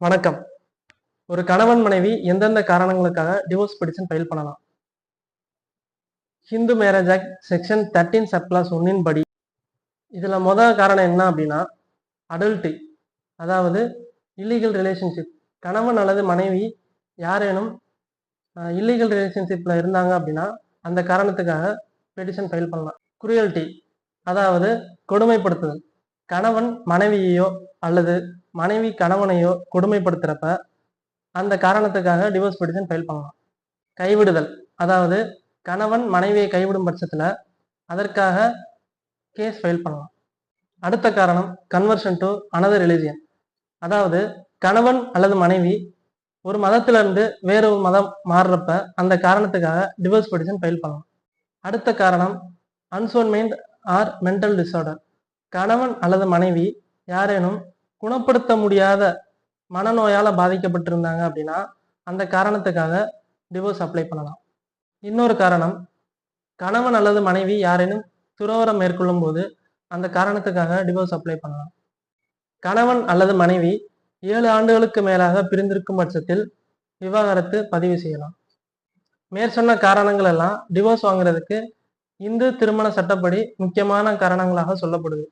வணக்கம். ஒரு கணவன் மனைவி எந்தெந்த காரணங்களுக்காக டிவோர்ஸ் பெடிஷன் ஃபைல் பண்ணலாம். Hindu marriage act section thirteen subclause ஒன்னின் படி. இதில் முதல் காரணம் என்ன அப்படின்னா அடல்ட்டி அதாவது இல்லீகல் ரிலேஷன்ஷிப் கணவன் அல்லது மனைவி யாரேனும் இல்லீகல் ரிலேஷன்ஷிப்பில் இருந்தாங்க அப்படின்னா அந்த காரணத்துக்காக பெடிஷன் ஃபைல் பண்ணலாம். குரியல்ட்டி அதாவது கொடுமைப்படுத்துதல். கணவன் மனைவியையோ அல்லது மனைவி கணவனையோ கொடுமைப்படுத்துறப்ப அந்த காரணத்துக்காக டிவோர்ஸ் பெட்டிஷன் ஃபைல் பண்ணலாம். கைவிடுதல். அதாவது கணவன் மனைவியை கைவிடும் பட்சத்தில் அதற்காக கேஸ் ஃபைல் பண்ணலாம். அடுத்த காரணம் கன்வர்ஷன் டு அனதர் ரிலிஜியன் அதாவது கணவன் அல்லது மனைவி ஒரு மதத்திலிருந்து வேற ஒரு மதம் மாறுறப்ப அந்த காரணத்துக்காக டிவோர்ஸ் பெட்டிஷன் ஃபைல் பண்ணலாம். அடுத்த காரணம் அன்சோன்மெண்ட் ஆர் மென்டல் டிஸார்டர் கணவன் அல்லது மனைவி யாரேனும் குணப்படுத்த முடியாத மனநோயால் பாதிக்கப்பட்டிருந்தாங்க அப்படின்னா அந்த காரணத்துக்காக டிவோர்ஸ் அப்ளை பண்ணலாம். இன்னொரு காரணம் கணவன் அல்லது மனைவி யாரேனும் துறவரம் மேற்கொள்ளும் போது அந்த காரணத்துக்காக டிவோர்ஸ் அப்ளை பண்ணலாம். கணவன் அல்லது மனைவி ஏழு ஆண்டுகளுக்கு மேலாக பிரிந்திருக்கும் பட்சத்தில் விவாகரத்து பதிவு செய்யலாம். மேற்சொன்ன காரணங்கள் எல்லாம் டிவோர்ஸ் வாங்குறதுக்கு இந்து திருமண சட்டப்படி முக்கியமான காரணங்களாக சொல்லப்படுது.